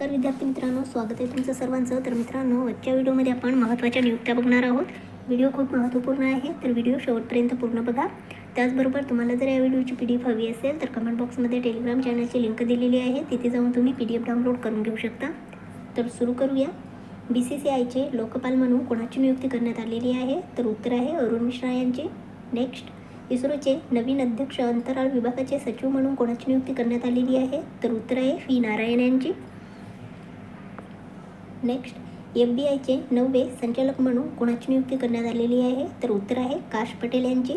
तर विद्यार्थी मित्रांनो स्वागत आहे तुमचं सर्वांचं. तर मित्रांनो आजच्या व्हिडिओमध्ये आपण महत्त्वाच्या नियुक्त्या बघणार आहोत. व्हिडिओ खूप महत्त्वपूर्ण आहे तर व्हिडिओ शेवटपर्यंत पूर्ण बघा. त्याचबरोबर तुम्हाला जर या व्हिडिओची पी डी एफ हवी असेल तर कमेंट बॉक्समध्ये टेलिग्राम चॅनलची लिंक दिलेली आहे. तिथे जाऊन तुम्ही पी डी एफ डाउनलोड करून घेऊ शकता. तर सुरू करूया. बी सी सी आयचे लोकपाल म्हणून कोणाची नियुक्ती करण्यात आलेली आहे? तर उत्तर आहे अरुण मिश्रा यांची. नेक्स्ट इस्रोचे नवीन अध्यक्ष अंतराळ विभागाचे सचिव म्हणून कोणाची नियुक्ती करण्यात आलेली आहे? तर उत्तर आहे व्ही नारायण यांची. नेक्स्ट एफ बी आयचे नववे संचालक म्हणून कोणाची नियुक्ती करण्यात आलेली आहे? तर उत्तर आहे काश पटेल यांची.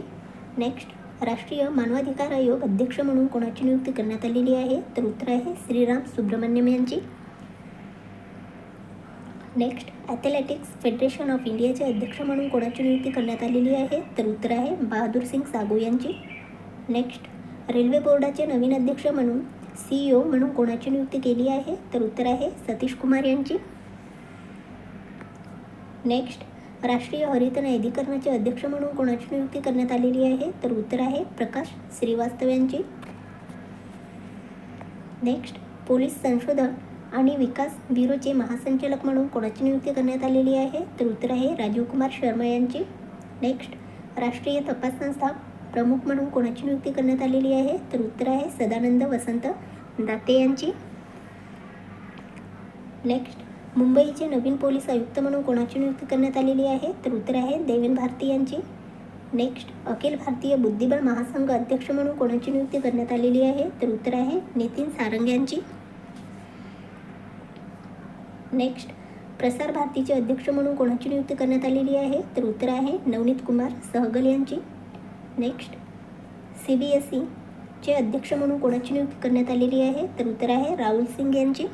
नेक्स्ट राष्ट्रीय मानवाधिकार आयोग अध्यक्ष म्हणून कोणाची नियुक्ती करण्यात आलेली आहे? तर उत्तर आहे श्रीराम सुब्रमण्यम यांची. नेक्स्ट ॲथलेटिक्स फेडरेशन ऑफ इंडियाचे अध्यक्ष म्हणून कोणाची नियुक्ती करण्यात आलेली आहे? तर उत्तर आहे बहादूर सिंग सागू यांची. नेक्स्ट रेल्वे बोर्डाचे नवीन अध्यक्ष म्हणून सी ई ओ म्हणून कोणाची नियुक्ती केली आहे? तर उत्तर आहे सतीश कुमार यांची. नेक्स्ट राष्ट्रीय हरित न्यायाधिकरणाचे अध्यक्ष म्हणून कोणाची नियुक्ती करण्यात आलेली आहे? तर उत्तर आहे प्रकाश श्रीवास्तव यांची. नेक्स्ट पोलीस संशोधन आणि विकास ब्युरोचे महासंचालक म्हणून कोणाची नियुक्ती करण्यात आलेली आहे? तर उत्तर आहे राजीव कुमार शर्मा यांची. नेक्स्ट राष्ट्रीय तपास संस्था प्रमुख म्हणून कोणाची नियुक्ती करण्यात आलेली आहे? तर उत्तर आहे सदानंद वसंत दाते यांची. नेक्स्ट मुंबईचे नवीन पोलीस आयुक्त म्हणून कोणाची नियुक्ती करण्यात आलेली आहे? तर उत्तर आहे देवेन भारती यांची. नेक्स्ट अखिल भारतीय बुद्धिबळ महासंघ अध्यक्ष म्हणून कोणाची नियुक्ती करण्यात आलेली आहे? तर उत्तर आहे नितीन सारंग यांची. नेक्स्ट प्रसार भारतीचे अध्यक्ष म्हणून कोणाची नियुक्ती करण्यात आलेली आहे? तर उत्तर आहे नवनीत कुमार सहगल यांची. नेक्स्ट सी बी एस ईचे अध्यक्ष म्हणून कोणाची नियुक्ती करण्यात आलेली आहे? तर उत्तर आहे राहुल सिंग यांची.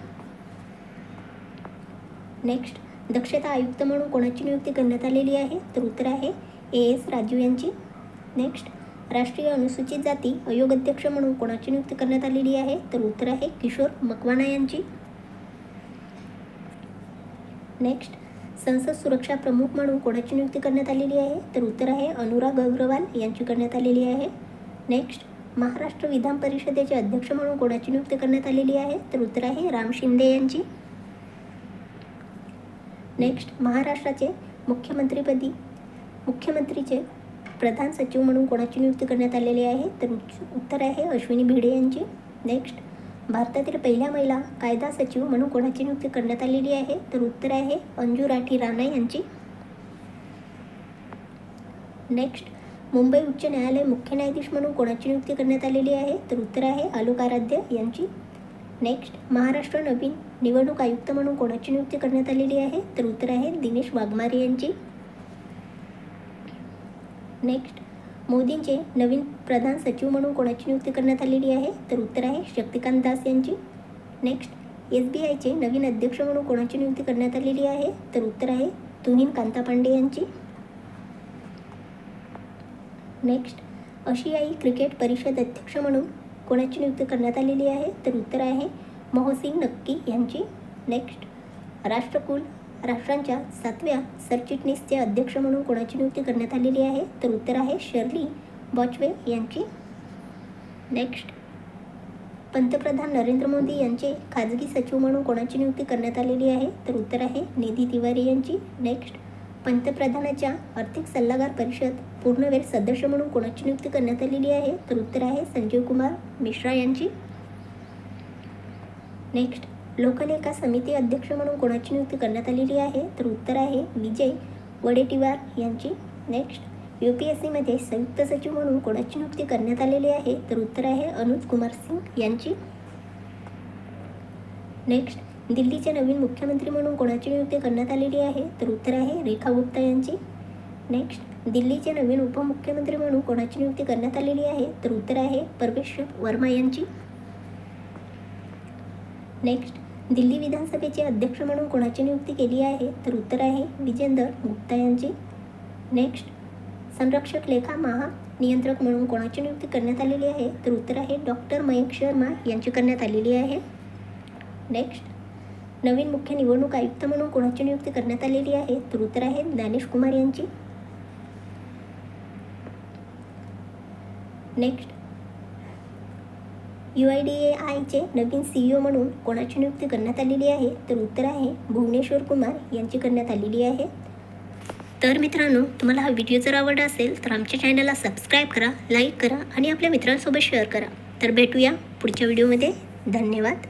नेक्स्ट दक्षता आयुक्त म्हणून कोणाची नियुक्ती करण्यात आलेली आहे? तर उत्तर आहे ए एस राजीव यांची. नेक्स्ट राष्ट्रीय अनुसूचित जाती आयोग अध्यक्ष म्हणून कोणाची नियुक्ती करण्यात आलेली आहे? तर उत्तर आहे किशोर मकवाना यांची. नेक्स्ट संसद सुरक्षा प्रमुख म्हणून कोणाची नियुक्ती करण्यात आलेली आहे? तर उत्तर आहे अनुराग अग्रवाल यांची करण्यात आलेली आहे. नेक्स्ट महाराष्ट्र विधान परिषदेचे अध्यक्ष म्हणून कोणाची नियुक्ती करण्यात आलेली आहे? तर उत्तर आहे राम शिंदे यांची. नेक्स्ट महाराष्ट्राचे मुख्यमंत्रीपदी मुख्यमंत्रीचे प्रधान सचिव म्हणून कोणाची नियुक्ती करण्यात आलेली आहे? तर उत्तर आहे अश्विनी भिडे यांची. नेक्स्ट भारतातील पहिल्या महिला कायदा सचिव म्हणून कोणाची नियुक्ती करण्यात आलेली आहे? तर उत्तर आहे अंजू राठी राणा यांची. नेक्स्ट मुंबई उच्च न्यायालय मुख्य न्यायाधीश म्हणून कोणाची नियुक्ती करण्यात आलेली आहे? तर उत्तर आहे आलोक आराध्य यांची. नेक्स्ट महाराष्ट्र नवीन निवडणूक आयुक्त म्हणून कोणाची नियुक्ती करण्यात आलेली आहे? तर उत्तर आहे दिनेश वाघमारे यांची. नेक्स्ट मोदींचे नवीन प्रधान सचिव म्हणून कोणाची नियुक्ती करण्यात आलेली आहे? तर उत्तर आहे शक्तिकांत दास यांची. नेक्स्ट एस बी आयचे नवीन अध्यक्ष म्हणून कोणाची नियुक्ती करण्यात आलेली आहे? तर उत्तर आहे तुहीन कांता पांडे यांची. नेक्स्ट आशियाई क्रिकेट परिषद अध्यक्ष म्हणून कोणाची नियुक्ती करण्यात आलेली आहे तर उत्तर आहे मोहसिंग नक्की यांची. नेक्स्ट राष्ट्रकुल राष्ट्रांच्या सातव्या सरचिटणीसचे अध्यक्ष म्हणून कोणाची नियुक्ती करण्यात आलेली आहे तर उत्तर आहे शर्ली बॉचवे यांची. नेक्स्ट पंतप्रधान नरेंद्र मोदी यांचे खाजगी सचिव म्हणून कोणाची नियुक्ती करण्यात आलेली आहे तर उत्तर आहे निधी तिवारी यांची. नेक्स्ट पंतप्रधानाच्या आर्थिक सल्लागार परिषद पूर्णवेळ सदस्य म्हणून कोणाची नियुक्ती करण्यात आलेली आहे? तर उत्तर आहे संजीव कुमार मिश्रा यांची. नेक्स्ट लोकलेखा समिती अध्यक्ष म्हणून कोणाची नियुक्ती करण्यात आलेली आहे? तर उत्तर आहे विजय वडेटिवार यांची. नेक्स्ट यू पी एस सीमध्ये संयुक्त सचिव म्हणून कोणाची नियुक्ती करण्यात आलेली आहे? तर उत्तर आहे अनुज कुमार सिंग यांची. नेक्स्ट दिल्लीचे नवीन मुख्यमंत्री म्हणून कोणाची नियुक्ती करण्यात आलेली आहे? तर उत्तर आहे रेखा गुप्ता यांची. नेक्स्ट दिल्लीचे नवीन उपमुख्यमंत्री म्हणून कोणाची नियुक्ती करण्यात आलेली आहे? तर उत्तर आहे परमेश्वर वर्मा यांची. नेक्स्ट दिल्ली विधानसभेचे अध्यक्ष म्हणून कोणाची नियुक्ती केली आहे? तर उत्तर आहे विजेंदर गुप्ता यांची. नेक्स्ट संरक्षक लेखा महा नियंत्रक म्हणून कोणाची नियुक्ती करण्यात आलेली आहे? तर उत्तर आहे डॉक्टर मयंक शर्मा यांची करण्यात आलेली आहे. नेक्स्ट नवीन मुख्य निवडणूक आयुक्त म्हणून कोणाची नियुक्ती करण्यात आलेली आहे? तर उत्तर आहे ज्ञानेश कुमार यांची. Next U I D A आयचे नवीन सी ई ओ म्हणून कोणाची नियुक्ती करण्यात आलेली आहे? तर उत्तर आहे भुवनेश्वर कुमार यांची करण्यात आलेली आहे. तर मित्रांनो तुम्हाला हा व्हिडिओ जर आवडला असेल तर आमच्या चॅनलला सबस्क्राईब करा लाईक करा आणि आपल्या मित्रांसोबत शेअर करा. तर भेटूया पुढच्या व्हिडिओमध्ये धन्यवाद.